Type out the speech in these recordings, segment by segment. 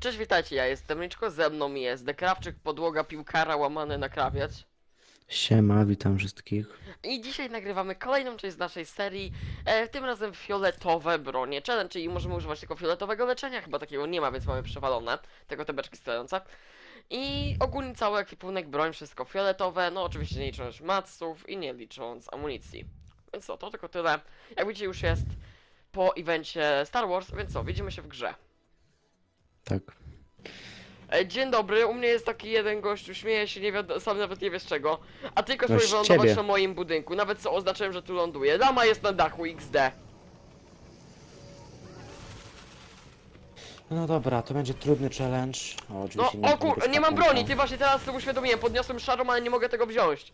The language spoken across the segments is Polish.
Cześć, witajcie, ja jestem Ryczko, ze mną jest Dekrawczyk, podłoga, piłkara, łamany na krawiec. Siema, witam wszystkich. I dzisiaj nagrywamy kolejną część z naszej serii, e, tym razem fioletowe bronie challenge, czyli możemy używać tylko fioletowego leczenia, chyba takiego nie ma, więc mamy przewalone, tego te beczki stojące. I ogólnie cały ekwipunek, broń, wszystko fioletowe, no oczywiście nie licząc matsów i nie licząc amunicji. Więc co, to tylko tyle. Jak widzicie już jest po evencie Star Wars, więc co, widzimy się w grze. Tak. E, Dzień dobry, u mnie jest taki jeden gościu, śmieje się, nie wiadomo, sam nawet nie wiesz czego. A tylko No sobie z wylądować ciebie. na moim budynku, nawet co oznaczyłem, że tu ląduje. Lama jest na dachu XD. No dobra, to będzie trudny challenge. O, No, oczywiście o kur... nie mam broni, ty właśnie teraz sobie uświadomiłem, podniosłem szarą, ale nie mogę tego wziąć.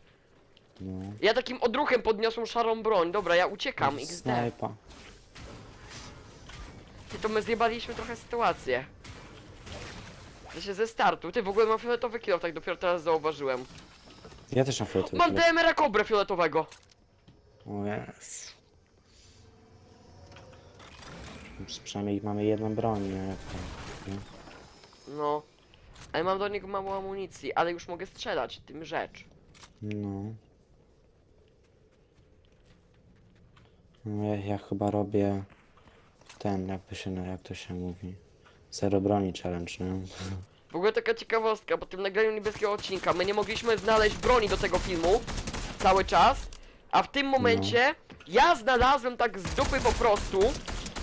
No. Ja takim odruchem podniosłem szarą broń, dobra, ja uciekam, XD. Snajpa. Ty, to my zjebaliśmy trochę sytuację. To się ze startu, ty w ogóle mam fioletowy kilo, tak dopiero teraz zauważyłem. Ja też mam fioletowy. Mam kilo. DMR-a kobrę fioletowego. O jest. Przynajmniej mamy jedną broń, nie? No. Ale mam do niego mało amunicji, ale już mogę strzelać, tym rzecz. No. No ja, ja chyba robię ten, jakby się, jak to się mówi. Zero broni challenge, nie? W ogóle taka ciekawostka, po tym nagraniu niebieskiego odcinka my nie mogliśmy znaleźć broni do tego filmu cały czas, a w tym momencie ja znalazłem tak z dupy po prostu,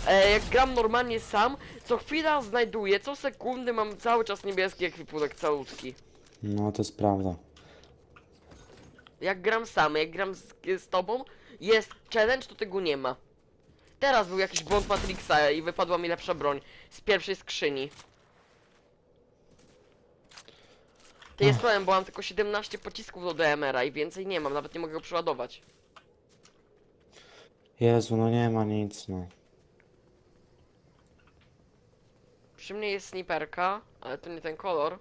e, jak gram normalnie sam, co chwila znajduję, co sekundy mam cały czas niebieski ekwipunek calutki. No to jest prawda. Jak gram sam, jak gram z, z tobą, jest challenge, to tego nie ma. Teraz był jakiś błąd Matrixa i wypadła mi lepsza broń z pierwszej skrzyni. To jest problem, bo mam tylko 17 pocisków do DMR-a i więcej nie mam, nawet nie mogę go przeładować. Jezu, no nie ma nic, no. Przy mnie jest sniperka, ale to nie ten kolor.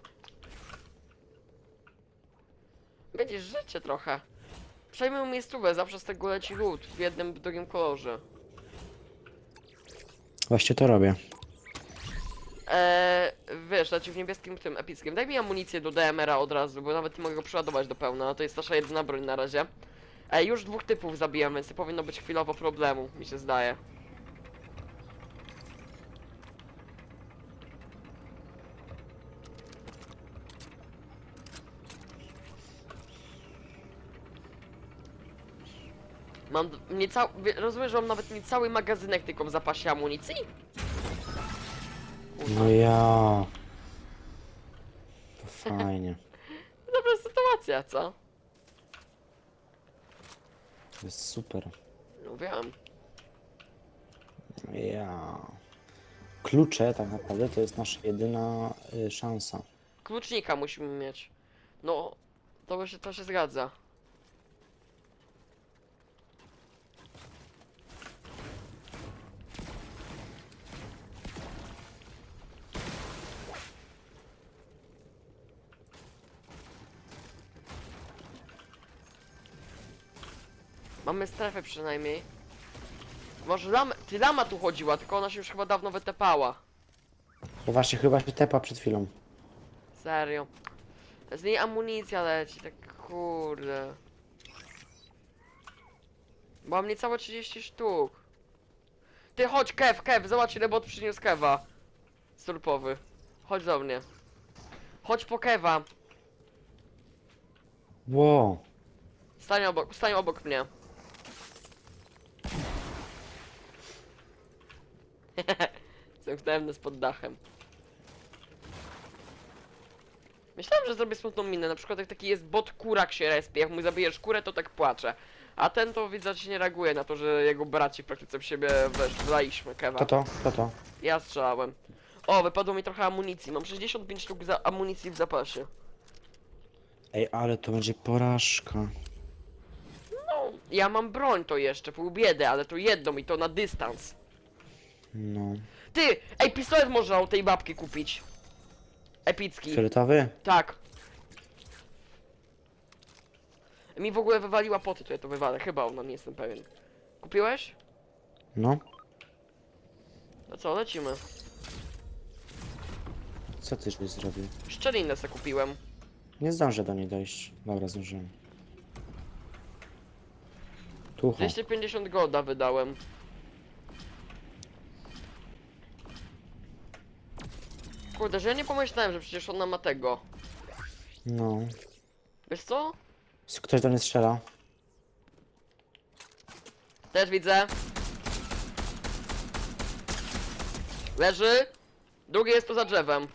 Będziesz życie trochę. Przejmę miejscówę, zawsze z tego leci lód w jednym, w drugim kolorze. Właśnie to robię. Eee, wiesz, znaczy w niebieskim tym epickim. Daj mi amunicję do DMR-a od razu, bo nawet nie mogę go przeładować do pełna. To jest nasza jedyna broń na razie. Ej, już dwóch typów zabijam, więc powinno być chwilowo problemu, mi się zdaje. Mam d- nie cał... wie- Rozumiesz, że mam nawet nie cały magazynek tylko w zapasie amunicji? No ja. To fajnie. Dobra sytuacja, co? To jest super. No wiem. No Ja. Klucze tak naprawdę to jest nasza jedyna y, szansa. Klucznika musimy mieć. No, to się, to się zgadza. Mamy strefę przynajmniej. Może lama, ty lama tu chodziła, tylko ona się już chyba dawno wytepała. To właśnie chyba się tepa przed chwilą. Serio. Z niej amunicja leci, tak kurde. Mam niecałe 30 sztuk. Ty chodź, Kev, Kev, zobacz ile bot przyniósł Keva. Surpowy. Chodź do mnie. Chodź po Keva. Wow. Stań obok, stań obok mnie. Zamknąłem nas pod dachem. Myślałem, że zrobię smutną minę, na przykład jak taki jest bot kurak się respie, jak mu zabijesz kurę, to tak płacze. A ten to widzę, że nie reaguje na to, że jego braci w praktyce w siebie wesz, wlaliśmy kewa. Kto to? Kto to? Ja strzelałem. O, wypadło mi trochę amunicji, mam 65 sztuk za amunicji w zapasie. Ej, ale to będzie porażka. No, ja mam broń to jeszcze, pół biedy, ale to jedną i to na dystans. No. Ty, ej, pistolet można u tej babki kupić. Epicki. Fioletowy? Tak. Mi w ogóle wywaliła poty, to ja to wywalę. Chyba ona, nie jestem pewien. Kupiłeś? No. No co, lecimy. Co ty żeś zrobił? Szczelinę se kupiłem. Nie zdążę do niej dojść. Dobra, zdążyłem. Tucho. 250 golda wydałem. Kurde, że ja nie pomyślałem, że przecież ona ma tego. No. Wiesz co? Ktoś do mnie strzela. Też widzę. Leży. Drugi jest poza drzewem.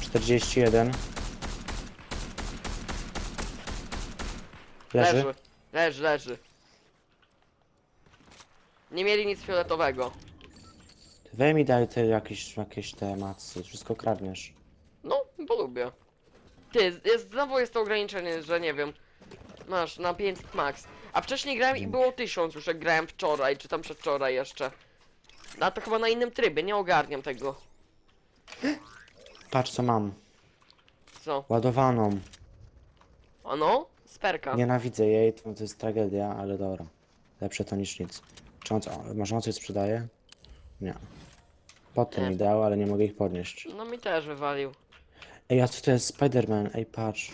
41. Leży. Leży. Leży, leży. Nie mieli nic fioletowego. Weź mi daj te jakieś, jakieś te macy. Wszystko kradniesz. No, bo lubię. Ty, jest, znowu jest to ograniczenie, że nie wiem. Masz na 500 max. A wcześniej grałem i było 1000 już jak grałem wczoraj, czy tam przedwczoraj jeszcze. A to chyba na innym trybie, nie ogarniam tego. Patrz co mam. Co? Ładowaną. Ano? Sperka. Nienawidzę jej, to, to jest tragedia, ale dobra. Lepsze to niż nic. Czy on, co- może on coś sprzedaje? Nie. Potem mi dał, ale nie mogę ich podnieść. No mi też wywalił. Ej, a co to jest Spider-Man? Ej, patrz.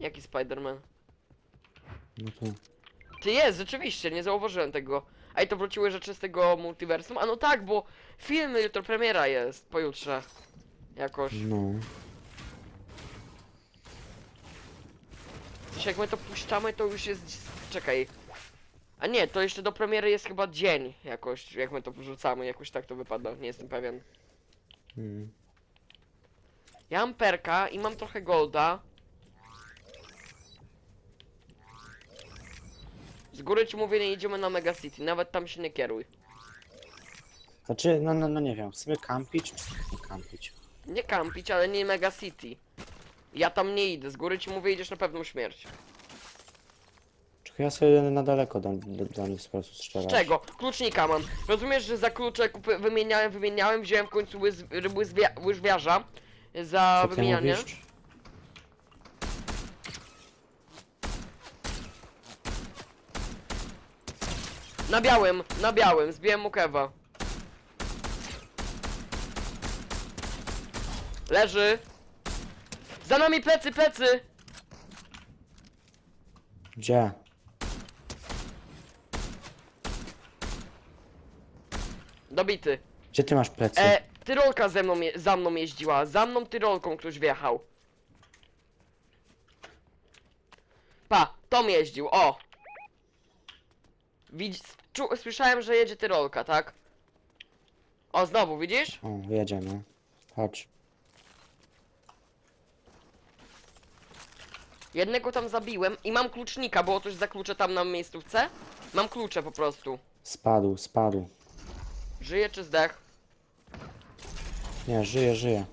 Jaki Spider-Man? No tu. Ty jest, rzeczywiście, nie zauważyłem tego. I to wróciły rzeczy z tego multiversum? A no tak, bo film jutro premiera jest, pojutrze. Jakoś. No. Przecież jak my to puszczamy, to już jest... Czekaj. A nie, to jeszcze do premiery jest chyba dzień jakoś, jak my to wrzucamy, jakoś tak to wypada, nie jestem pewien. Mm. Ja mam perka i mam trochę golda. Z góry ci mówię, nie idziemy na Mega City, nawet tam się nie kieruj. Znaczy, no, no, no nie wiem, chcemy kampić czy nie kampić? Nie kampić, ale nie Mega City. Ja tam nie idę, z góry ci mówię, idziesz na pewną śmierć. Ja sobie na daleko do, do, nich po prostu Z strzelać. czego? Klucznika mam. Rozumiesz, że za klucze kupy, wymieniałem, wymieniałem, wziąłem w końcu łys, łyzwia, łyżwiarza za Co ty wymienianie. mówisz? Na białym, na białym, zbiłem mu kewa. Leży. Za nami plecy, plecy! Gdzie? Dobity. Gdzie ty masz plecy? E, tyrolka ze mną, je, za mną jeździła. Za mną tyrolką ktoś wjechał. Pa, Tom jeździł, o! Widz, czu, słyszałem, że jedzie tyrolka, tak? O, znowu, widzisz? O, jedzie, no. Chodź. Jednego tam zabiłem i mam klucznika, było coś za klucze tam na miejscówce? Mam klucze po prostu. Spadł, spadł. Żyje czy zdech? Nie, żyje, żyje.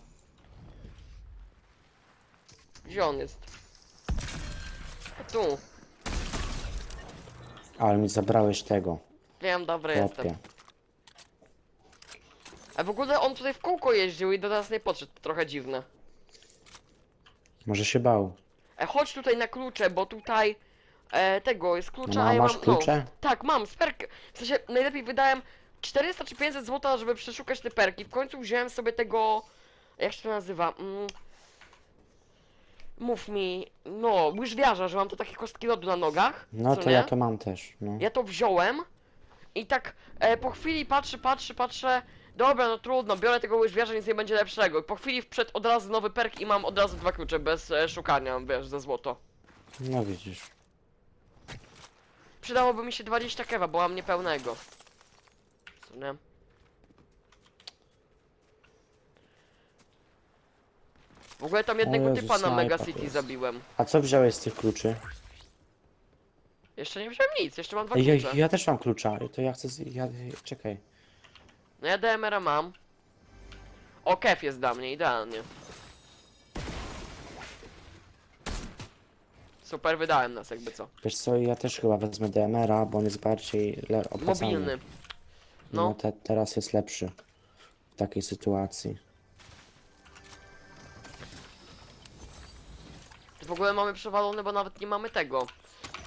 Gdzie on jest? Tu. Ale mi zabrałeś tego. Wiem, dobry jestem. Chłopie. A w ogóle on tutaj w kółko jeździł i do nas nie podszedł, to trochę dziwne. Może się bał. E, chodź tutaj na klucze, bo tutaj e, tego jest klucza, No, a ja masz mam, klucze? No, tak, mam, sperkę. W sensie, najlepiej wydałem 400 czy 500 zł, żeby przeszukać te perki. W końcu wziąłem sobie tego, jak się to nazywa, mm, mów mi, no, łyżwiarza, że mam tu takie kostki lodu na nogach. No co to nie? ja to mam też, no. Ja to wziąłem i tak e, po chwili patrzę, patrzę, patrzę. Dobra, no trudno, biorę tego łyżwiarza, nic nie będzie lepszego. Po chwili przed od razu nowy perk i mam od razu dwa klucze bez e, szukania, wiesz, za złoto. No widzisz. Przydałoby mi się 20 kewa, bo mam niepełnego. Nie? W ogóle tam jednego Jezu, typa na Mega City jest. zabiłem. A co wziąłeś z tych kluczy? Jeszcze nie wziąłem nic, jeszcze mam dwa Ej, ja, klucze. ja też mam klucza. To ja chcę. Z... Ja... Czekaj. No ja DMR-a mam. O, kef jest dla mnie, idealnie. Super, wydałem nas jakby co. Wiesz co, ja też chyba wezmę DMR-a, bo on jest bardziej le... opłacalny. Mobilny. No, No. te, teraz jest lepszy w takiej sytuacji. W ogóle mamy przewalony, bo nawet nie mamy tego.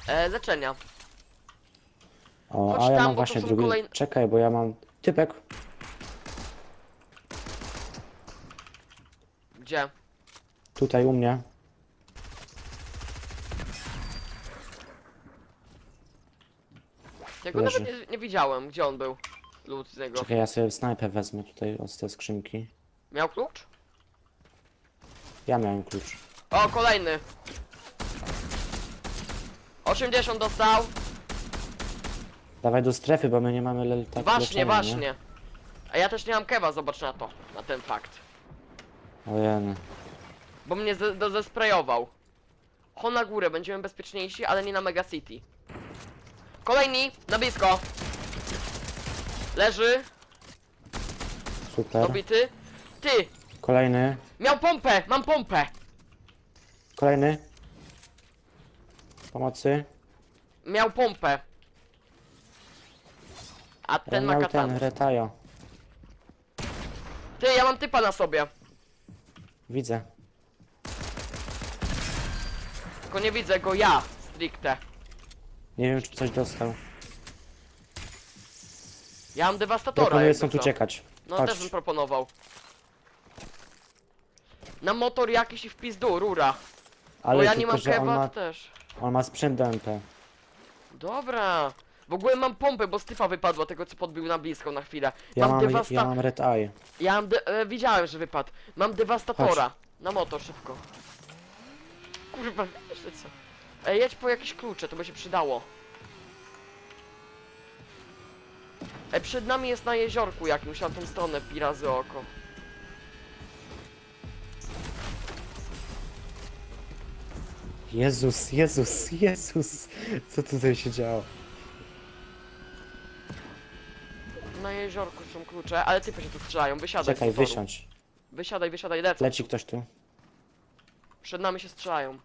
E, leczenia. O, Chodź a ja tam, mam właśnie drugi. kolejne- Czekaj, bo ja mam. Typek, Gdzie? tutaj u mnie. Ja go Leży. nawet nie, nie widziałem, gdzie on był. Lud z niego. Czekaj, ja sobie snajpę wezmę tutaj od te skrzynki. Miał klucz? Ja miałem klucz. O, kolejny. 80 dostał. Dawaj do strefy, bo my nie mamy le tak Właśnie, leczenia, właśnie. A ja też nie mam kewa, zobacz na to. Na ten fakt. Nie? Ojej. Bo mnie ze- do- zesprejował. Ho na górę, będziemy bezpieczniejsi, ale nie na Mega City. Kolejni, na blisko. Leży, Super. dobity. Ty, Kolejny. miał pompę, mam pompę. Kolejny. Pomocy. Miał pompę. A ten ma miał ten, katanę. retajo. Ty, ja mam typa na sobie. Widzę. Tylko nie widzę go ja, stricte. Nie wiem, czy coś dostał. Ja mam dewastatora. Proponuję jakby stąd co. uciekać. No Chodź. też bym proponował. Na motor jakiś i w pizdu, rura. Ale Bo ja tylko, nie mam że on ma, też. on ma sprzęt do MP. Dobra. W ogóle mam pompę, bo stypa wypadła tego co podbił na blisko na chwilę. Ja mam dewasta... ja mam red eye. Ja mam de... e, widziałem, że wypadł. Mam dewastatora. Na motor, szybko. Kurwa, jeszcze co? Ej, jedź po jakieś klucze, to by się przydało. Ej, przed nami jest na jeziorku jakimś, na tą stronę pirazy oko. Jezus, Jezus, Jezus. Co tutaj się działo? Na jeziorku są klucze, ale typy się tu strzelają, wysiadaj Czekaj, z motoru. wysiądź. Wysiadaj, wysiadaj, lecą. Leci ktoś tu. Przed nami się strzelają.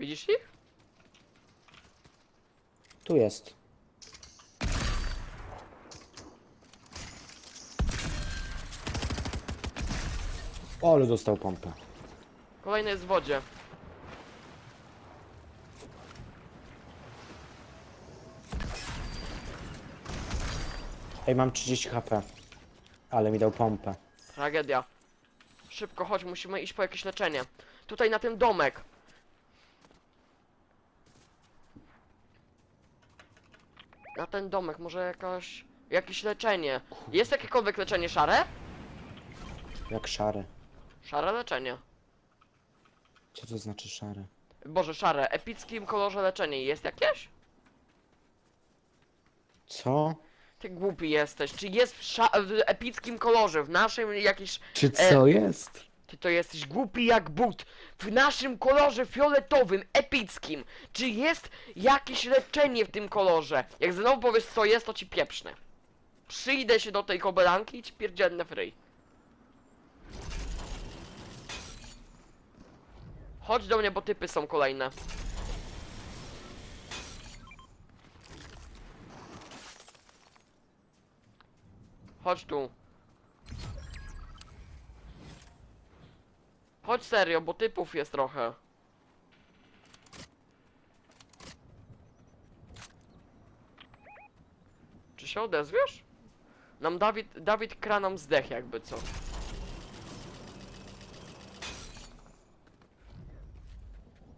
Widzisz ich? Tu jest. O, ale dostał pompę. Kolejny jest w wodzie. Ej, mam 30 HP. Ale mi dał pompę. Tragedia. Szybko, chodź, musimy iść po jakieś leczenie. Tutaj na ten domek. Na ten domek, może jakaś... Jakieś leczenie. Jest jakiekolwiek leczenie szare? Jak szary. Szare leczenie. Co to znaczy szary? Boże, szare. Epickim kolorze leczenie. Jest jakieś? Co? Ty głupi jesteś. Czy jest w, sza- w epickim kolorze, w naszym jakiś... Czy co jest? Ty to jesteś głupi jak but. W naszym kolorze fioletowym, epickim. Czy jest jakieś leczenie w tym kolorze? Jak znowu powiesz co jest, to ci pieprznę. Przyjdę się do tej kobelanki i ci pierdzielnę w. Chodź do mnie, bo typy są kolejne. Chodź tu. Chodź serio, bo typów jest trochę. Czy się odezwiesz? Nam Dawid, Dawid kra nam zdech jakby co.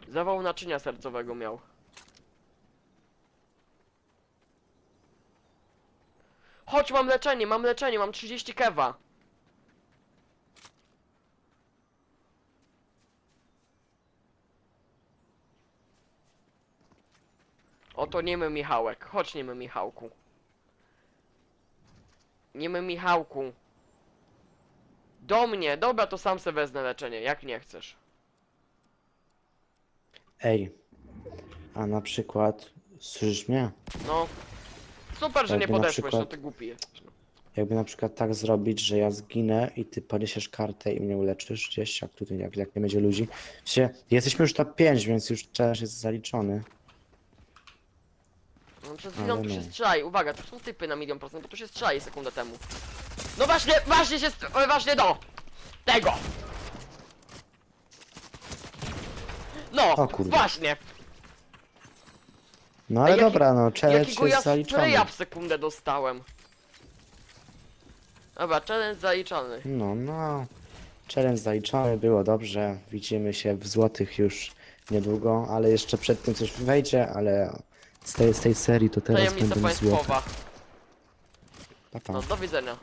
Zawał naczynia sercowego miał. Chodź, mam leczenie, mam leczenie, mam 30 kewa. Oto niemy Michałek. Chodź niemy Michałku. Niemy Michałku. Do mnie. Dobra, to sam se wezmę leczenie, jak nie chcesz. Ej. A na przykład... Słyszysz mnie? No. Super, że nie Jakby na podeszłeś, no przykład- ty głupi jesteś. No. Jakby na przykład tak zrobić, że ja zginę i ty podniesiesz kartę i mnie uleczysz gdzieś, jak tutaj, jak, jak nie będzie ludzi. Się, jesteśmy już top 5, więc już czas jest zaliczony. No przed chwilą Ale tu się nie. strzelaj, uwaga, tu są typy na milion procent, bo tu się strzelali sekundę temu. No właśnie, właśnie się, st- e, właśnie do tego. No, O kurde. właśnie. No ale jaki- dobra, no challenge Jakiego ja jest zaliczony. spraya w sekundę dostałem. Dobra, challenge zaliczony. No, no. Challenge zaliczony, było dobrze. Widzimy się w złotych już niedługo, ale jeszcze przed tym coś wejdzie, ale z tej, z tej serii to teraz Tajemnica będą złote. państwowa. Pa, pa. No, do widzenia.